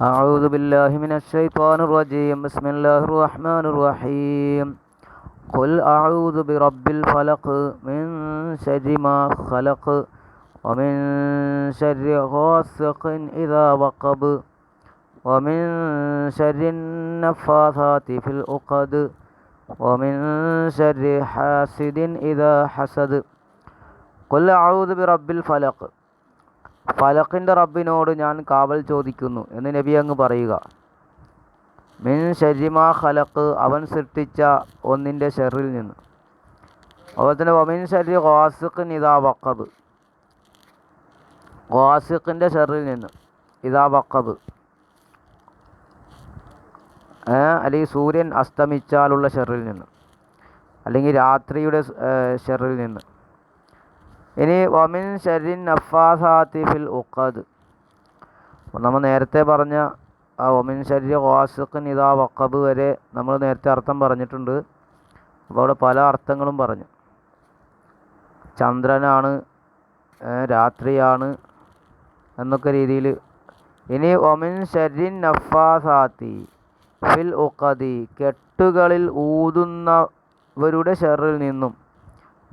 أعوذ بالله من الشيطان الرجيم. بسم الله الرحمن الرحيم. قل أعوذ برب الفلق من شر ما خلق ومن شر غاسق إذا وقب ومن شر النفاثات في العقد ومن شر حاسد إذا حسد. قل أعوذ برب الفلق ഫലക്കിന്റെ റബ്ബിനോട് ഞാൻ കാവൽ ചോദിക്കുന്നു എന്ന് നബി അങ്ങ് പറയുക. മിൻ ഷരിമാ ഖലക്ക് അവൻ സൃഷ്ടിച്ച ഒന്നിന്റെ ഷെറിൽ നിന്ന്. അതുപോലെ തന്നെ ഒമിൻ ഷരി ഖാസിഖ് ഇതാ വക്കബ് ഖാസിഖിന്റെ ഷെറിൽ നിന്ന് ഇതാ വക്കബ് അല്ലെങ്കിൽ സൂര്യൻ അസ്തമിച്ചാലുള്ള ഷെറിൽ നിന്ന്. അല്ലെങ്കിൽ രാത്രിയുടെ ഷെറിൽ നിന്ന്. ഇനി വമിൻ ഷെറിൻ നഫാസാത്തി ഫിൽ ഉഖദ്. നമ്മൾ നേരത്തെ പറഞ്ഞ ആ ഒമിൻ ഷരി വാസുഖൻ ഇതാ വക്കബ് വരെ നമ്മൾ നേരത്തെ അർത്ഥം പറഞ്ഞിട്ടുണ്ട്. അപ്പോൾ അവിടെ പല അർത്ഥങ്ങളും പറഞ്ഞു. ചന്ദ്രനാണ് രാത്രിയാണ് എന്നൊക്കെ രീതിയിൽ ഇനി ഒമിൻ ഷരിൻ നഫാസാത്തി ഫിൽ ഉഖദി. കെട്ടുകളിൽ ഊതുന്നവരുടെ ഷെറിൽ നിന്നും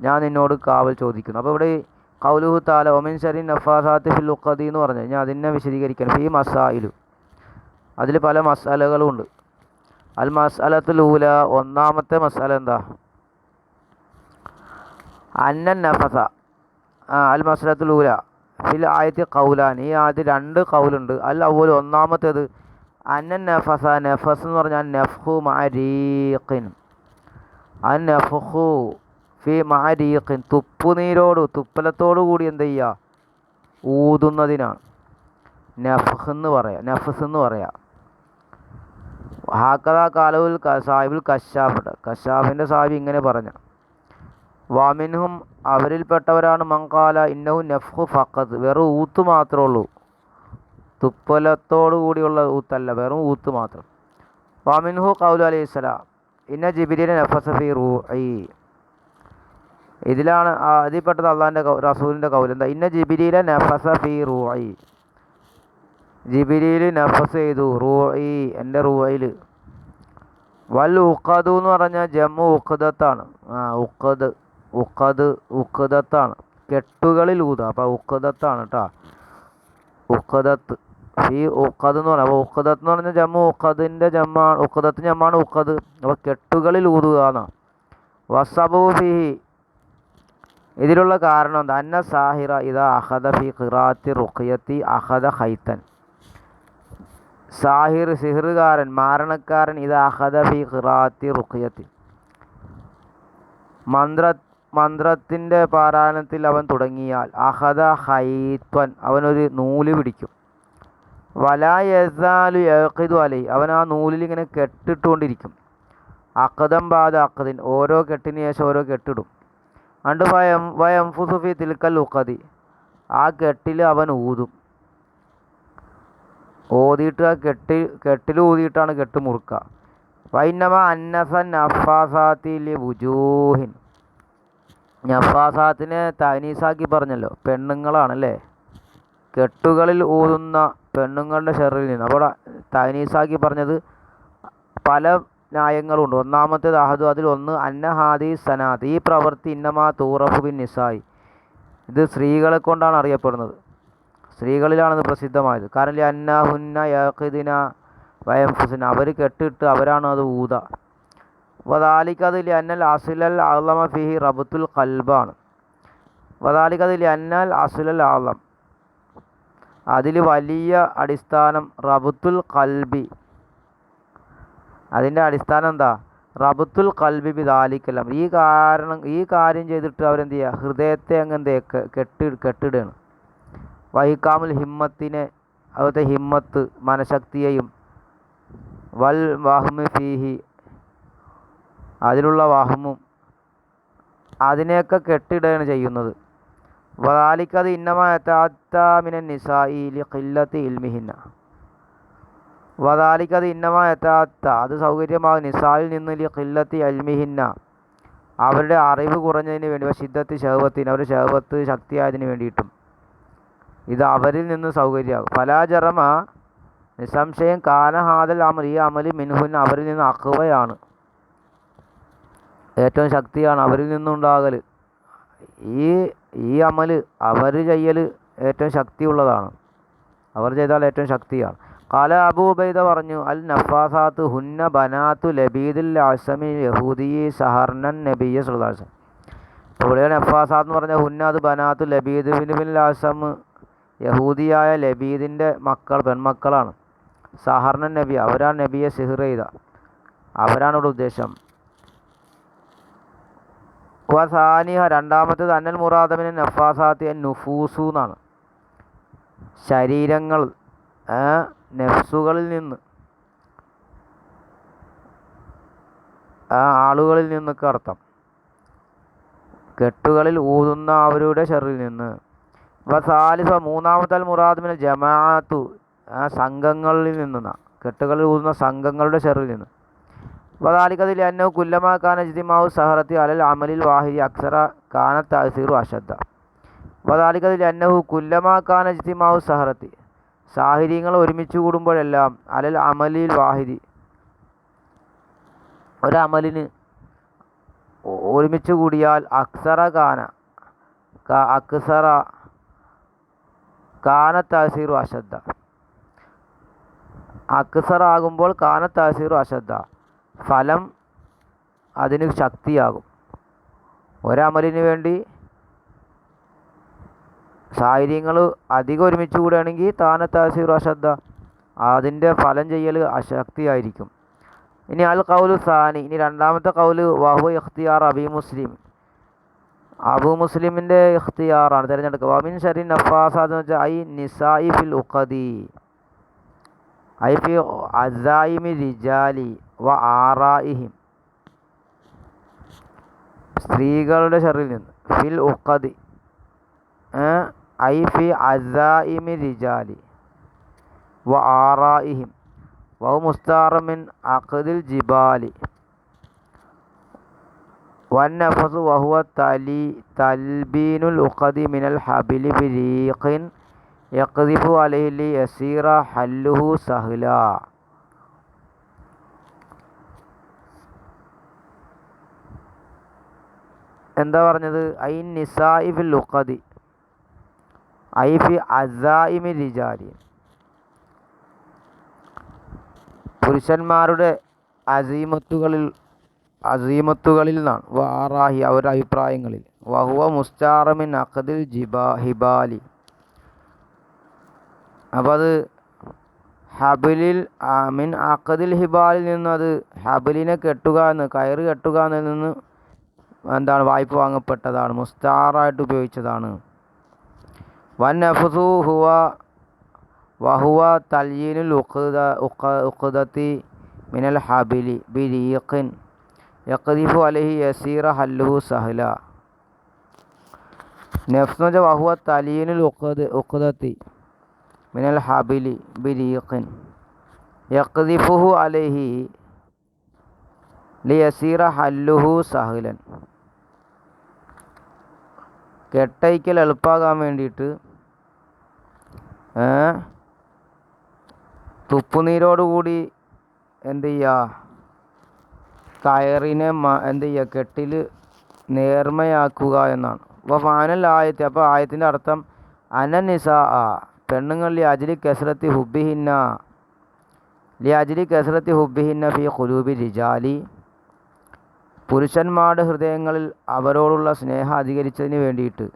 ഞാൻ നിന്നോട് കാവൽ ചോദിക്കുന്നു. അപ്പോൾ ഇവിടെ കൗലുഹു താല ഒമിൻ ഷരീൻ നഫാസാത്ത് ഫിൽ ഉഖദി എന്ന് പറഞ്ഞു കഴിഞ്ഞാൽ അതിനെ വിശദീകരിക്കണം. ഈ മസായിലു. അതിൽ പല മസാലകളും ഉണ്ട്. അൽ മസാലത്തിൽ ഊല ഒന്നാമത്തെ മസാല എന്താ? അന്നൻ നഫസ. അൽ മസാലത്തിൽ ഊല. ഫിൽ ആയത്തി കൗലാൻ ഈ ആദ്യം രണ്ട് കൗലുണ്ട് അൽ അവൽ ഒന്നാമത്തേത് അന്നൻ നഫസ. നഫസ് എന്ന് പറഞ്ഞാൽ നഫ്ഹു മരീഖിൻ. അൻ നഫ്ഹു ഫി മാരീഖിൻ തുപ്പുനീരോട് തുപ്പലത്തോടു കൂടി എന്ത് ചെയ്യുക ഊതുന്നതിനാണ്. നഫ്ഹ് എന്ന് പറയാം നഫസ് എന്ന് പറയാം. ഹാക്കത കാലവുൽ സാഹിബുൽ കശാഫ് കശാഫിന്റെ സാഹിബ് ഇങ്ങനെ പറഞ്ഞു വാമിൻഹും അവരിൽപ്പെട്ടവരാണ് മങ്കാല ഇന്നവും നഫ്ഹു ഫക്കത്ത് വെറും ഊത്ത് മാത്രമേ ഉള്ളൂ. തുപ്പലത്തോടു കൂടിയുള്ള ഊത്തല്ല വെറും ഊത്ത് മാത്രം. വാമിൻഹു കൗലു അലൈഹി സ്വലാം ഇന്ന ജിബിരിനെ നഫസഫി റൂ ഇതിലാണ് അതിൽപ്പെട്ടത് അള്ളാഹിന്റെ റസൂലിന്റെ കൗൽ എന്താ? ഇന്ന ജിബിരിയിലെ നഫസ ഫി റൂയി ജിബിരിയിൽ നഫസ് ചെയ്തു റൂയി എന്റെ റൂയിൽ വൽ ഉഖദു എന്ന് പറഞ്ഞാൽ ജമ്മു ഉഖദത്താണ്. ആ ഉഖദ് ഉഖദ് ഉഖദത്താണ്. കെട്ടുകളിൽ ഊത. അപ്പോൾ ഉഖദത്താണ് കേട്ടോ ഉഖദത്ത്. ഈ ഉഖദ് എന്ന് പറഞ്ഞാൽ അപ്പോൾ ഉഖദത്ത് എന്ന് പറഞ്ഞാൽ ജമ്മു ഉഖദിന്റെ ജമ്മാണ് ഉഖദത്ത് ജമ്മാണ് ഉഖദ്. അപ്പോൾ കെട്ടുകളിൽ ഊതുക എന്നാണ് വസബു ഫിഹി ഇതിലുള്ള കാരണം എന്താ? അന്ന സാഹിറ ഇതാ അഹദ ഫി ഖിറാത്തി റുഖിയത്തി അഹദ ഹൈത്തൻ സാഹിർ സിഹിറുകാരൻ മാരണക്കാരൻ ഇത് അഹദ ഫി ഖിറാത്തി റുഖിയത്തി. മന്ത്ര മന്ത്രത്തിന്റെ പാരായണത്തിൽ അവൻ തുടങ്ങിയാൽ അഹദ ഹൈത്വൻ അവനൊരു നൂൽ പിടിക്കും. വലാ ഏക്കിതു അലൈ അവൻ ആ നൂലിൽ ഇങ്ങനെ കെട്ടിട്ടുകൊണ്ടിരിക്കും. അക്കദം ബാദ അക്കദിൻ ഓരോ കെട്ടിന് ശേഷം ഓരോ കെട്ടിടും. അണ്ട് വയം വയം ഫുസുഫി തിൽക്കൽ ഉക്കതി ആ കെട്ടിൽ അവൻ ഊതും. ഓതിയിട്ട് ആ കെട്ടി കെട്ടിൽ ഊതിയിട്ടാണ് കെട്ട് മുറുക്ക. വൈനമ അന്നസൻ നഫാസാത്തിലെ വുജൂഹിൻ. നഫാസാത്തിനെ തനീസാക്കി പറഞ്ഞല്ലോ. പെണ്ണുങ്ങളാണല്ലേ? കെട്ടുകളിൽ ഊതുന്ന പെണ്ണുങ്ങളുടെ ഷെറിൽ നിന്ന്. അപ്പോൾ തനീസാക്കി പറഞ്ഞത് പല ന്യായങ്ങളുണ്ട്. ഒന്നാമത്തേത് അഹദു അതിൽ ഒന്ന് അന്നഹാദി സനാദ്. ഈ പ്രവൃത്തി ഇന്നമാ തൂറഫു ബിൻ നിസായി. ഇത് സ്ത്രീകളെ കൊണ്ടാണ് അറിയപ്പെടുന്നത്. സ്ത്രീകളിലാണിത് പ്രസിദ്ധമായത്. കാരണം അന്ന ഹുന്ന യഖിദിന വയംഫുസിന. അവർ കെട്ടിട്ട് അവരാണ് അത് ഊത. വദാലിക്കതിൽ അന്നൽ അസുലൽ അള്ളമ ഫിഹി റബുത്തുൽ കൽബാണ് വദാലിക്കതിൽ അന്നൽ അസുലൽ അള്ളം അതിൽ വലിയ അടിസ്ഥാനം റബുത്തുൽ കൽബി അതിന്റെ അടിസ്ഥാനം എന്താ? റബത്തുൽ കൽബി ബിദാലിക്കലം ഈ കാരണം ഈ കാര്യം ചെയ്തിട്ട് അവരെന്ത് ചെയ്യുക ഹൃദയത്തെ അങ്ങ് എന്ത് കെട്ടി കെട്ടിടുകയാണ്. വഹിക്കാമുൽ ഹിമ്മത്തിനെ അതുപോലത്തെ ഹിമ്മത്ത് മനഃശക്തിയെയും വൽ വാഹ്മി ഫീഹി അതിലുള്ള വാഹ്മും അതിനെയൊക്കെ കെട്ടിടുകയാണ് ചെയ്യുന്നത്. വദാലിക്കത് ഇന്നമാമിന നിസായി ലി ഖില്ലത്തി ഇൽമിഹിന്ന. വദാലിക്കത് എത്താത്ത അത് സൗകര്യമാകും നിസായിൽ നിന്ന് കില്ലത്തി അൽമിഹിന്ന. അവരുടെ അറിവ് കുറഞ്ഞതിന് വേണ്ടി ശിദ്ധത്തി ശഹവത്തിന് അവരുടെ ശഹവത്ത് ശക്തിയായതിന് വേണ്ടിയിട്ടും. ഇത് അവരിൽ നിന്ന് സൗകര്യമാകും. ഫലാചറമ നിസ്സംശയം കാനഹാദൽ അമൽ. ഈ അമൽ മിൻഹുൻ അവരിൽ നിന്ന് അക്കുവയാണ് ഏറ്റവും ശക്തിയാണ് അവരിൽ നിന്നുണ്ടാകൽ. ഈ ഈ അമൽ അവർ ചെയ്യൽ ഏറ്റവും ശക്തിയുള്ളതാണ്. അവർ ചെയ്താൽ ഏറ്റവും ശക്തിയാണ്. കാല അബൂബൈദ പറഞ്ഞു അൽ നഫാസാത്ത് ഹുന്ന ബനാത്തു ലബീദുൽ ആസമി യഹൂദി സഹർനൻ നബിയ സുൽദാസ് ഇവിടെ നഫാസാത്ത് എന്ന് പറഞ്ഞാൽ ഹുന്ന അത് ബനാത്തു ലബീദ് ബിൻ ലാസം യഹൂദിയായ ലബീദിന്റെ മക്കൾ പെൺമക്കളാണ്. സഹർനൻ നബി അവരാണ് നബിയെ സിഹിർ ചെയ്ത. അവരാണ് ഇവിടെ ഉദ്ദേശം. വസാനിഹ രണ്ടാമത്തേത് അന്നൽ മുറാദമിന് നഫാസാത്തി നുഫൂസു എന്നാണ്. ശരീരങ്ങൾ നെഫ്സുകളിൽ നിന്ന് ആ ആളുകളിൽ നിന്നൊക്കെ അർത്ഥം. കെട്ടുകളിൽ ഊതുന്ന അവരുടെ ഷെറിൽ നിന്ന്. വസാലിസ മൂന്നാമത്തെ മുറാദ്മിന് ജമാഅത്തു ആ സംഘങ്ങളിൽ നിന്നാണ് കെട്ടുകളിൽ ഊതുന്ന സംഘങ്ങളുടെ ഷെറിൽ നിന്ന്. വദാലിക്കതിൽ അന്നോ കുല്ലമാ കാന ജിതിമാവു സഹറത്തി അലൽ അമലിൽ വാഹിദി അക്സറ കാന താസീറു അശദ്ദ. വദാലിക്കതിൽ അന്നഹു കുല്ലമാ കാന സഹറത്തി സാഹിര്യങ്ങൾ ഒരുമിച്ച് കൂടുമ്പോഴെല്ലാം അലൽ അമലിൽ വാഹിദി. ഒരമലിന് ഒരുമിച്ച് കൂടിയാൽ അക്സറ കാന അക്സറ കാന തഹസീറു അശ്രദ്ധ അക്സറ ആകുമ്പോൾ കാന തഹസീറു അശ്രദ്ധ ഫലം അതിന് ശക്തിയാകും. ഒരമലിന് വേണ്ടി സാഹചര്യങ്ങൾ അധികം ഒരുമിച്ച് കൂടുകയാണെങ്കിൽ താന തഹസീർ അശ്രദ്ധ അതിന്റെ ഫലം ചെയ്യൽ അശക്തിയായിരിക്കും. ഇനി അൽ കൗലു സാനി ഇനി രണ്ടാമത്തെ കൗൽ വഹു ഇഖ്തിയാർ അബി മുസ്ലിം. അബു മുസ്ലിമിന്റെ ഇഖ്തിയാറാണ് തിരഞ്ഞെടുക്കുക. വമിൻ ഷരീൻ നഫാസാദ് എന്ന് വെച്ചാൽ ഐ നിസായി ഫിൽ ഉഖദി ഐ ഫി അസായിമി റിജാലി വ ആറായിഹിം സ്ത്രീകളുടെ ഷെറിൽ നിന്ന് ഫിൽ ഉഖദി ഏ? ഐ ഫി അസായിമി റിജാലി വ ആറായിഹിം വഹു മുസ്താറമിൻ അഖദിൽ ജിബാലി والنفس وهو تلي تلبين العقد من الحبل بريق يقذف عليه ليصير حله سهلا എന്താ പറഞ്ഞത് ഐ നിസായി ഫിൽ ഉഖദി ഐ ഫി അസായിമി റിജാലി പുരുഷന്മാരുടെ അസീമത്തുകളിൽ അസീമത്തുകളിൽ നിന്നാണ് വാറാഹി അവരുടെ അഭിപ്രായങ്ങളിൽ. വഹുവ മുസ്താറമിൻ അഖദിൽ ജിബാ ഹിബാലി. അപ്പോൾ അത് ഹബിലിൽ മിൻ അഖദിൽ ഹിബാലിൽ നിന്ന് അത് ഹബിലിനെ കെട്ടുക എന്ന് കയറ് കെട്ടുക എന്നതിൽ നിന്ന് എന്താണ് വായ്പ വാങ്ങപ്പെട്ടതാണ് മുസ്താറായിട്ട് ഉപയോഗിച്ചതാണ്. വൻ നഫ്സു ഹുവ വഹുവ തൽയീനുൽ ഉഖദ ഉഖ- ഉഖദത്തി മിനൽ ഹബിലി ബിരീഖിൻ. യഖദിഫു അലഹി യസീറ ഹല്ലുഹു സഹല. നഫ്സ് എന്ന് വെച്ചാൽ വഹുവ തലീനുൽ ഉഖദ ഉഖദത്തി മിനൽ ഹബിലി ബിരീഖിൻ. യഖദിഫുഹു അലൈഹി ലിയസീറ ഹല്ലുഹു സഹലൻ. കെട്ടയ്ക്കൽ എളുപ്പമാകാൻ വേണ്ടിയിട്ട് ഏ, തുപ്പുനീരോടുകൂടി എന്ത് ചെയ്യുക കയറിനെ എന്ത് ചെയ്യുക കെട്ടിൽ നേർമയാക്കുക എന്നാണ്. അപ്പോൾ ഫാനൽ ആയത്തി അപ്പോൾ ആയത്തിന്റെ അർത്ഥം അനനിസ ആ പെണ്ണുങ്ങളിൽ അജിലി കെസറത്തി ഹുബിഹിന്ന ലി അജിലി കെസറത്തി ഹുബിഹിന്ന ഫി ഖുലൂബി റിജാലി പുരുഷന്മാരുടെ ഹൃദയങ്ങളിൽ അവരോടുള്ള സ്നേഹം അധികരിച്ചതിന് വേണ്ടിയിട്ട്.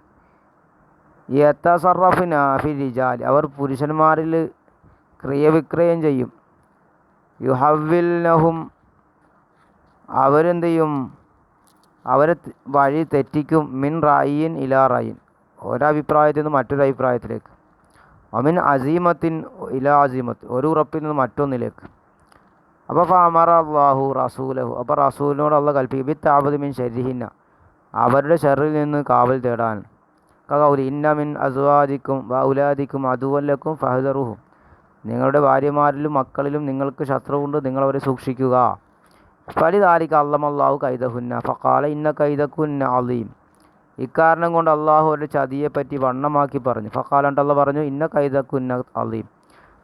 യത്തസറഫിന ഫി റിജാലി അവർ പുരുഷന്മാരിൽ ക്രിയവിക്രയം ചെയ്യും. യുഹവിൽനഹും അവരെന്ത് ചെയ്യും അവരെ വഴി തെറ്റിക്കും. മിൻ റായിൻ ഇലാ റായിൻ. ഒരഭിപ്രായത്തിൽ നിന്ന് മറ്റൊരു അഭിപ്രായത്തിലേക്ക്. അമിൻ അസീമത്തിൻ ഇലാ അസീമത്ത്. ഒരു ഉറപ്പിൽ നിന്ന് മറ്റൊന്നിലേക്ക്. അപ്പോൾ ഫാമർ അള്ളാഹു റസൂലഹു. അപ്പോൾ റസൂലിനോട് അള്ള കൽപ്പിക്കും. ബി താപത് മിൻ ഷരിഹിന്ന അവരുടെ ഷെറിൽ നിന്ന് കാവൽ തേടാൻ. കൗലി ഇന്നമിൻ വ വൗലാദിക്കും അതുവല്ലക്കും ഫഹദറുഹും. നിങ്ങളുടെ ഭാര്യമാരിലും മക്കളിലും നിങ്ങൾക്ക് ശത്രുവുണ്ട് നിങ്ങളവരെ സൂക്ഷിക്കുക. ഫലിതാലിക്ക് അള്ളമല്ലാഹു കൈതഹുന്ന ഫക്കാല ഇന്ന കൈതക്കുന്ന അലീം ഇക്കാരണം കൊണ്ട് അള്ളാഹു അവരുടെ ചതിയെപ്പറ്റി വണ്ണമാക്കി പറഞ്ഞു. ഫക്കാലണ്ടല്ല പറഞ്ഞു ഇന്ന കൈതക്കുന്ന അലീം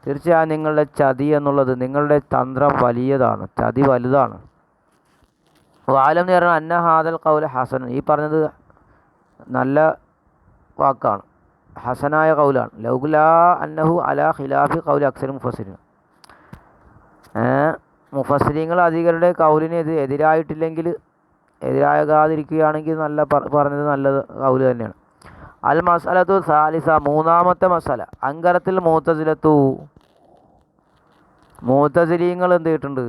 തീർച്ചയായും നിങ്ങളുടെ ചതി എന്നുള്ളത് നിങ്ങളുടെ തന്ത്രം വലിയതാണ് ചതി വലുതാണ്. വാലം എന്ന് പറഞ്ഞാൽ അന്ന ഹാദൽ കൗല ഹസൻ. ഈ പറഞ്ഞത് നല്ല വാക്കാണ്. ഹസനായ കൗലാണ് ലൗല അന്നഹു അല ഖിലാഫി കൗൽ അക്സർ മുഫസിരിൻ മുഫസരിങ്ങൾ അധികരുടെ കൗലിന് ഇത് എതിരായിട്ടില്ലെങ്കിൽ എതിരാകാതിരിക്കുകയാണെങ്കിൽ നല്ല പറഞ്ഞത് നല്ലത് കൗൽ തന്നെയാണ്. അൽ മസാലത്തു സാലിസ മൂന്നാമത്തെ മസാല അങ്കരത്തിൽ മൂത്തസിലത്തു. മൂത്തസിലീങ്ങൾ എന്ത് ചെയ്തിട്ടുണ്ട്?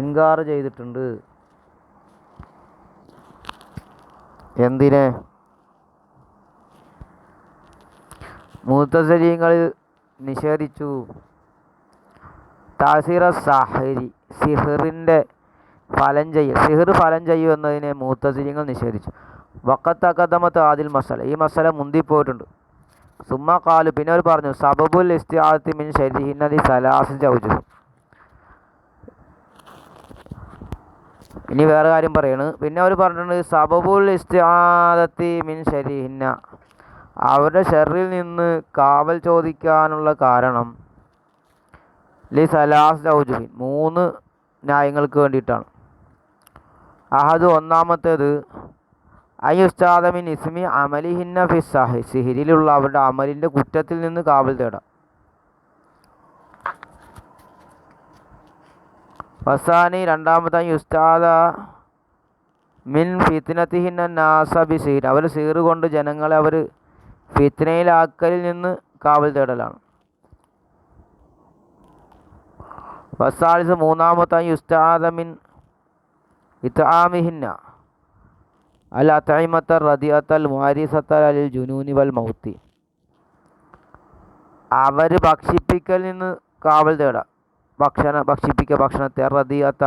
ഇൻകാർ ചെയ്തിട്ടുണ്ട്. എന്തിനെ? മൂത്തസരീങ്ങൾ നിഷേധിച്ചു. താസിറ സാഹരി സിഹറിന്റെ ഫലം ചെയ്യൽ സിഹർ ഫലം ചെയ്യൂ എന്നതിനെ മൂത്തസിരിങ്ങൾ നിഷേധിച്ചു. വക്കത്തക്കദമത്ത് ആദിൽ മസല ഈ മസല മുന്തിപ്പോയിട്ടുണ്ട് സുമ്മ കാലു പിന്നെ അവർ പറഞ്ഞു സബബുൽ ഇസ്തിയാദത്തി മിൻ ഷരീഹിന്നതി സലാസ് ചവിച്ചു ഇനി വേറെ കാര്യം പറയുന്നു പിന്നെ അവർ പറഞ്ഞിട്ടുണ്ട് സബബുൽ ഇസ്തിയാദത്തി മിൻ ഷരീഹിന്ന അവരുടെ ഷെറിൽ നിന്ന് കാവൽ ചോദിക്കാനുള്ള കാരണം ലി സലാസ് ലൗജുഹിൻ. മൂന്ന് ന്യായങ്ങൾക്ക് വേണ്ടിയിട്ടാണ്. അഹദ് ഒന്നാമത്തേത് അയുസ്താദമിൻ ഇസ്മി അമലിഹിന്ന ഫി സാഹി സിഹിരിലുള്ള അവരുടെ അമലിന്റെ കുറ്റത്തിൽ നിന്ന് കാവൽ തേടാം. വസാനി രണ്ടാമത്തെ ഉസ്താദ മിൻ ഫിത്നത്തിഹിന്ന നാസ ബി സീർ അവർ സീറ് കൊണ്ട് ജനങ്ങളെ അവർ ഫിത്നയിലാക്കലിൽ നിന്ന് കാവൽ തേടലാണ്. വസാലിസ് മൂന്നാമത്തെ യുസ്താദമിൻ മിൻ ഇത്താമിഹിന്ന അൽ അത്തൈമത്ത റദിയത്തൽ മുഹാരിസത്തൽ അലിൽ ജുനൂനി വൽ മൗത്തി. അവർ ഭക്ഷിപ്പിക്കൽ നിന്ന് കാവൽ തേടാം. ഭക്ഷണ ഭക്ഷിപ്പിക്കുക ഭക്ഷണത്തെ റദിയത്ത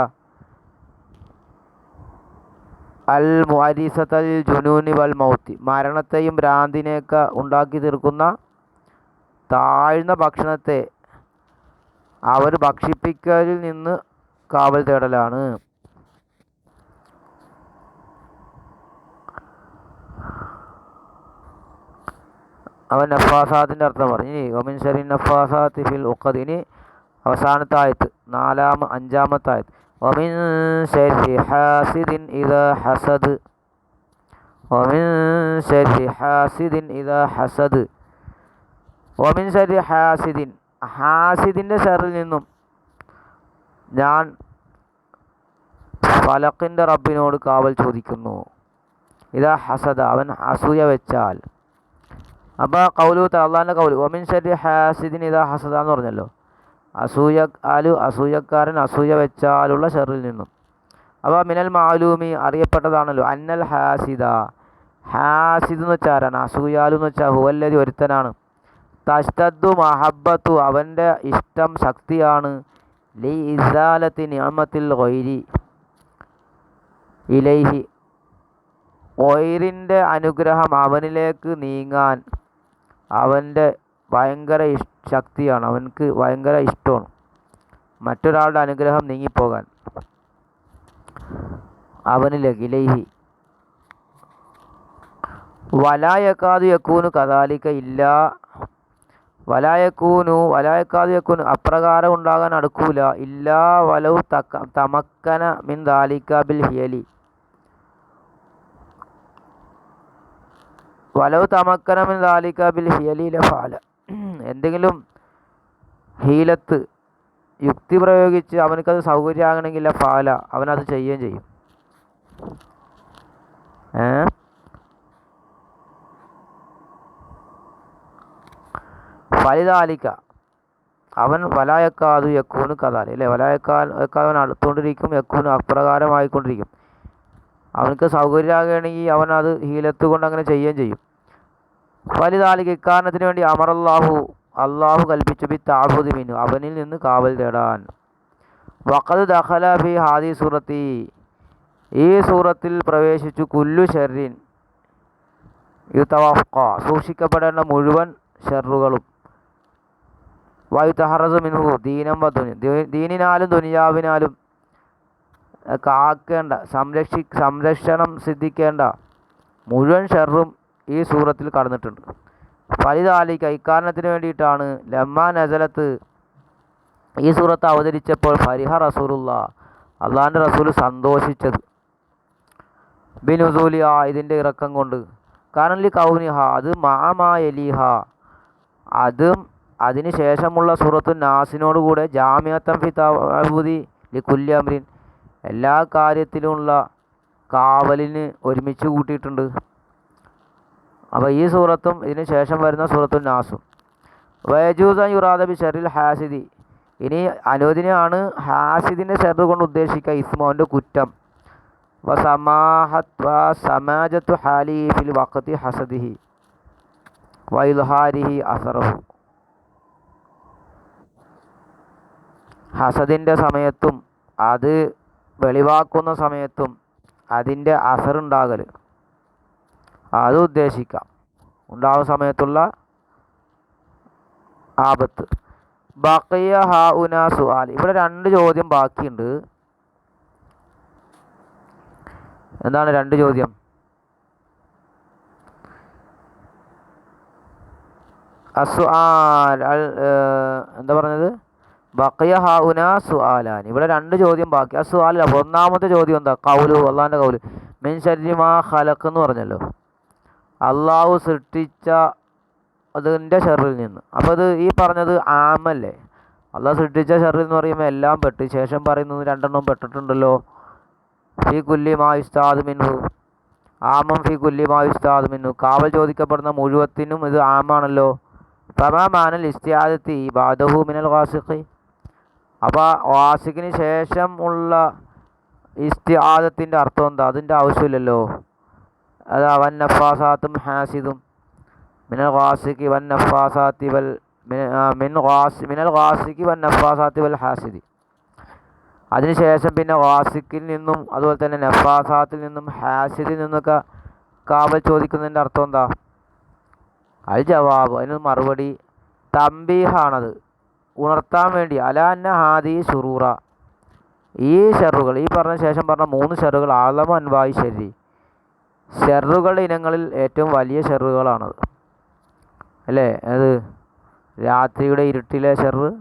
അൽ മുഹാരിസത്തൽ ജുനൂനി വൽ മൗത്തി. മരണത്തെയും ഭ്രാന്തിനെയൊക്കെ ഉണ്ടാക്കി തീർക്കുന്ന താഴ്ന്ന ഭക്ഷണത്തെ അവർ ഭക്ഷിപ്പിക്കലിൽ നിന്ന് കാവൽ തേടലാണ്. അവൻ നഫാസാത്തിന്റെ അർത്ഥം പറഞ്ഞു. ഇനി ഒമിൻ ഷെറിൻ ഫിൽ ഉഖദ്. ഇനി അവസാനത്തെ ആയത്ത് നാലാമ അഞ്ചാമത്തെ ആയത്ത് شر حاسد إذا حسد. ومن شر حاسد إذا حسد. ومن شر حاسد ഹാസിദിന്റെ ഷെറിൽ നിന്നും ഞാൻ ഫലക്കിന്റെ റബ്ബിനോട് കാവൽ ചോദിക്കുന്നു. ഇതാ ഹസദ അവൻ അസൂയ വെച്ചാൽ. അപ്പോൾ കൗലു അള്ളാഹിന്റെ കൗലു ഒമിൻ ഷരി ഹാസിദിൻ ഇതാ ഹസദ എന്ന് പറഞ്ഞല്ലോ. അസൂയ ആലു അസൂയക്കാരൻ അസൂയ വെച്ചാലുള്ള ഷെറിൽ നിന്നും. അപ്പോൾ മിനൽ മാലൂമി അറിയപ്പെട്ടതാണല്ലോ. അന്നൽ ഹാസിദ. ഹാസിദ് എന്ന് വെച്ചാൽ അസൂയാലു എന്ന് വെച്ചാൽ ഹുവല്ലതി ഒരുത്തനാണ്. തസ്തദ്ദു മഹബത്തു അവന്റെ ഇഷ്ടം ശക്തിയാണ്. ലി ഇസാലത്തി നിയമത്തിൽ ഇലൈഹി. ഒയറിന്റെ അനുഗ്രഹം അവനിലേക്ക് നീങ്ങാൻ അവന്റെ ഭയങ്കര ശക്തിയാണ്. അവനക്ക് ഭയങ്കര ഇഷ്ടമാണ്. മറ്റൊരാളുടെ അനുഗ്രഹം നീങ്ങിപ്പോകാൻ. അവനിലേക്ക് ഇലൈഹി വലായക്കാതു യക്കൂനു കഥാലിക്ക ഇല്ല. വലായക്കൂനു വലായക്കാതു യക്കൂനു അപ്രകാരം ഉണ്ടാകാൻ അടുക്കൂല. ഇല്ലാ വലവ് തക്ക തമക്കന മിൻ ദാലിക്ക ബിൽ ഹിയലി. വലവ് തമക്കന മിൻ ദാലിക്ക ബിൽ ഹിയലി ലഫാല. എന്തെങ്കിലും ഹീലത്ത് യുക്തി പ്രയോഗിച്ച് അവനക്കത് സൗകര്യമാകണമെങ്കിൽ ഫാല അവനത് ചെയ്യുകയും ചെയ്യും. ഏ? ഫലിതാലിക്ക. അവൻ വലായക്കാതു യക്കൂന് കഥാലി. അല്ലേ? വലായക്കാൽ അവൻ അടുത്തുകൊണ്ടിരിക്കും യക്കൂന് അപ്രകാരമായിക്കൊണ്ടിരിക്കും. അവനക്ക് സൗകര്യമാകുകയാണെങ്കിൽ അവൻ അത് ഹീലത്ത് കൊണ്ട് അങ്ങനെ ചെയ്യുകയും ചെയ്യും. ഫലിതാലിക്ക് ഇക്കാരണത്തിന് വേണ്ടി അമറല്ലാഹു അള്ളാഹു കൽപ്പിച്ചു. ബി താബുദ് മിനു അവനിൽ നിന്ന് കാവൽ തേടാൻ. വഖദ് ദഖല ഫി ഹാദി സൂറത്തി. ഈ സൂറത്തിൽ പ്രവേശിച്ചു കുല്ലു ഷെറിൻ യുത്തവാഫ്ക സൂക്ഷിക്കപ്പെടേണ്ട മുഴുവൻ ഷെറുകളും വയുതഹറസു മിൻഹു ദീനം വധുനി ദീനിനാലും ദുനിയാവിനാലും കാക്കേണ്ട സംരക്ഷി സംരക്ഷണം സിദ്ധിക്കേണ്ട മുഴുവൻ ഷെറും ഈ സൂറത്തിൽ കടന്നിട്ടുണ്ട്. ഫലിതാലിക്ക ഇക്കാരണത്തിന് വേണ്ടിയിട്ടാണ് ലമ്മ നസലത്ത് ഈ സൂറത്ത് അവതരിച്ചപ്പോൾ ഫരിഹ റസൂലുള്ള അള്ളാഹിന്റെ റസൂൽ സന്തോഷിച്ചത്. ബിനുസൂലിയ ഇതിന്റെ ഇറക്കം കൊണ്ട്. കാരണം കൗനിഹ അത് മാമാ എലിഹ അതും അതിന് ശേഷമുള്ള സൂറത്തു നാസിനോട് കൂടെ ജാമ്യത്തം ഫിതാബുദി ലി കുല്യാമ്രീൻ എല്ലാ കാര്യത്തിലുമുള്ള കാവലിന് ഒരുമിച്ച് കൂട്ടിയിട്ടുണ്ട്. അപ്പോൾ ഈ സൂറത്തും ഇതിന് ശേഷം വരുന്ന സൂറത്തുൽ നാസും. വയജൂസ യുറാദബി ഷെറിൽ ഹാസിദി. ഇനി അനുവദനീയമാണ് ഹാസിദിന്റെ ഷെറ് കൊണ്ട് ഉദ്ദേശിക്കുക ഇസ്മോന്റെ കുറ്റം. വ സമാഹത്വ സമാജത്തു ഹാലി വഖത്തി ഹസദിഹി. വൈൽഹാരിഹി അസറഹു. ഹസദിന്റെ സമയത്തും അത് വെളിവാക്കുന്ന സമയത്തും അതിന്റെ അസറുണ്ടാകൽ അത് ഉദ്ദേശിക്കാം ഉണ്ടാവുന്ന സമയത്തുള്ള ആപത്ത്. ബക്കിയ ഹ ഉന സുആൽ ഇവിടെ രണ്ട് ചോദ്യം ബാക്കിയുണ്ട്. എന്താണ് രണ്ട് ചോദ്യം? അസുആൽ എന്താ പറഞ്ഞത്? ബക്കിയ ഹ ഉന സുആലാൻ ഇവിടെ രണ്ട് ചോദ്യം ബാക്കി. അസുആൽ ഒന്നാമത്തെ ചോദ്യം എന്താ? കൗലു അള്ളാന്റെ കൗൽ. മിൻ ശരിമാ ഹലക്ക് എന്ന് പറഞ്ഞല്ലോ. അള്ളാഹു സൃഷ്ടിച്ച അതിന്റെ ഷെറിൽ നിന്ന്. അപ്പോൾ അത് ഈ പറഞ്ഞത് ആമല്ലേ? അള്ളാഹ് സൃഷ്ടിച്ച ഷെറിൽ എന്ന് പറയുമ്പോൾ എല്ലാം പെട്ട്. ശേഷം പറയുന്നത് രണ്ടെണ്ണം പെട്ടിട്ടുണ്ടല്ലോ. ഫി കുല്ലി മാ ഇസ്താദ് മിൻഹു. ആമം ഫി കുല്ലി മാ ഇസ്താദ് മിൻഹു. കാവൽ ചോദിക്കപ്പെടുന്ന മുഴുവത്തിനും ഇത് ആമാണല്ലോ. പ്രമാമാനൽ ഇസ്തിയാദത്തി ബാദഹു മിനൽ വാസിഖി അപ്പോൾ വാസിഖിന് ശേഷം ഉള്ള ഇസ്തിയാദത്തിന്റെ അർത്ഥം എന്താ? അതിന്റെ ആവശ്യമില്ലല്ലോ. അത് വൻ നഫാസാത്തും ഹാസിദും. മിനൽ ഖാസിഖി വൻ നഫാസാത്തി വൽ മിൻ ഖാസി മിനൽ ഖാസിഖി വൻ നഫാസാത്തി വൽ ഹാസിദി. അതിനുശേഷം പിന്നെ ഖാസിഖിൽ നിന്നും അതുപോലെ തന്നെ നഫാസാത്തിൽ നിന്നും ഹാസിദിൽ നിന്നൊക്കെ കാവൽ ചോദിക്കുന്നതിന്റെ അർത്ഥം എന്താ? അത് ജവാബ് അതിന് മറുപടി തമ്പീഹാണത് ഉണർത്താൻ വേണ്ടി. അലാന്ന ഹാദി ഷുറൂറ ഈ ഷെറുകൾ ഈ പറഞ്ഞ ശേഷം പറഞ്ഞ മൂന്ന് ഷെറുകൾ ആളമ അൻവായി ശരി ഷെറുകളുടെ ഇനങ്ങളിൽ ഏറ്റവും വലിയ ഷെറുകളാണത്. അല്ലേ? അത് രാത്രിയുടെ ഇരുട്ടിലെ ഷെറ്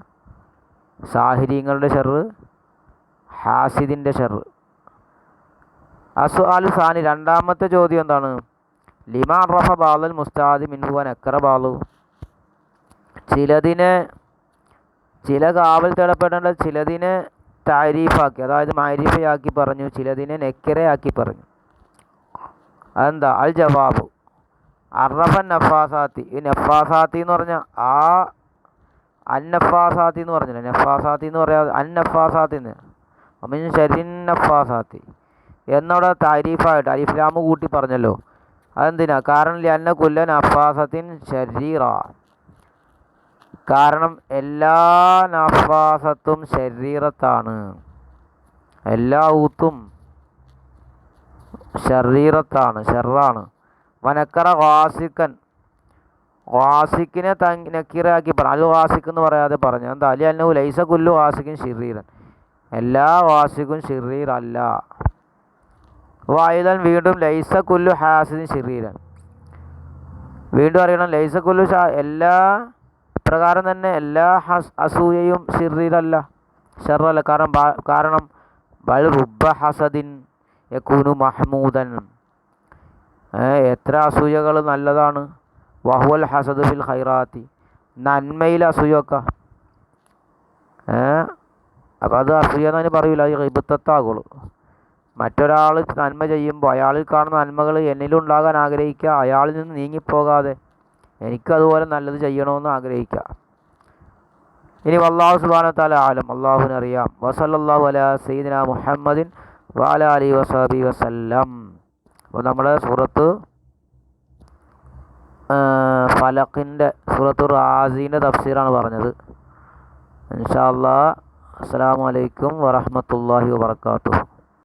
സാഹിര്യങ്ങളുടെ ഷെറ് ഹാസിദിന്റെ ഷെറ്. അസു അൽ സാനി രണ്ടാമത്തെ ചോദ്യം എന്താണ്? ലിമാ റഫ ബാലൽ മുസ്താദി മിൻഹുവൻ അക്കറ ബാലു. ചിലതിനെ ചില കാവൽ തേടപ്പെടേണ്ട ചിലതിനെ താരീഫാക്കി അതായത് മാരീഫയാക്കി പറഞ്ഞു ചിലതിനെ നെക്കരയാക്കി പറഞ്ഞു. അതെന്താ? അൽ ജവാബ്. അറഫൻ നഫാസാത്തി. ഈ നഫാസാത്തി എന്ന് പറഞ്ഞാൽ ആ അന്നഫാസാത്തി എന്ന് പറഞ്ഞില്ല? നഫാസാത്തി എന്ന് പറയാതെ അന്നഫാസാത്തി എന്ന്. അമിൻ ഷരിൻ നഫാസാത്തി. എന്നവിടെ താരീഫായിട്ട് അലിഫ്ലാമ് കൂട്ടി പറഞ്ഞല്ലോ. അതെന്തിനാ? കാരണം അന്ന കുല്ല നഫാസത്തിൻ ശരീറ. കാരണം എല്ലാ നഫാസത്തും ശരീരത്താണ്. എല്ലാ ഊത്തും ഷറീറത്താണ് ഷെറാണ് വനക്കറ വാസിക്കൻ വാസിക്കിനെ തങ്ങി നക്കീറാക്കി പറഞ്ഞു. അൽ വാസിക്ക് എന്ന് പറയാതെ പറഞ്ഞു. എന്താ? അലി അന്നു ലൈസ കുല്ലു വാസിക്കും ഷിറീറൻ എല്ലാ വാസിക്കും അല്ല വായുതൻ വീണ്ടും ലൈസ കുല്ലു ഹാസിദിൻ ഷിറീരൻ വീണ്ടും അറിയണം ലൈസ കുല്ലു ഷാ എല്ലാ പ്രകാരം തന്നെ എല്ലാ ഹസ് അസൂയയും ഷിറീറല്ല ഷെറല്ല കാരണം കാരണം ബൽ റുബ ഹസദിൻ. യക്കൂനു മഹ്മൂദൻ. എത്ര അസൂയകൾ നല്ലതാണ്. വഹുവൽ ഹസദ് ഫിൽ ഹൈറാത്തി നന്മയിൽ അസൂയൊക്കെ. ഏ അപ്പം അത് അസൂയ എന്നതിന് പറയൂല അത് ഇബത്തത്താകുള്ളൂ മറ്റൊരാൾ നന്മ ചെയ്യുമ്പോൾ അയാളിൽ കാണുന്ന നന്മകൾ എന്നിലുണ്ടാകാൻ ആഗ്രഹിക്കുക അയാളിൽ നിന്ന് നീങ്ങിപ്പോകാതെ എനിക്കതുപോലെ നല്ലത് ചെയ്യണമെന്ന് ആഗ്രഹിക്കുക. ഇനി വല്ലാഹു സുബാനത്താലും അള്ളാഹുനറിയാം അള്ളാഹുവിനറിയാം വസല്ലാഹു അല സീദിന മുഹമ്മദിൻ വാല അലി വസാബി വസല്ലം. അപ്പോൾ നമ്മുടെ സൂറത്ത് ഫലക്കിന്റെ സൂറത്ത് റാസീന്റെ തഫ്സീറാണ് പറഞ്ഞത്. ഇൻഷാ അല്ലാ അസ്സലാമു അലൈക്കും വറഹ്മത്തുള്ളാഹി വബർക്കാത്തു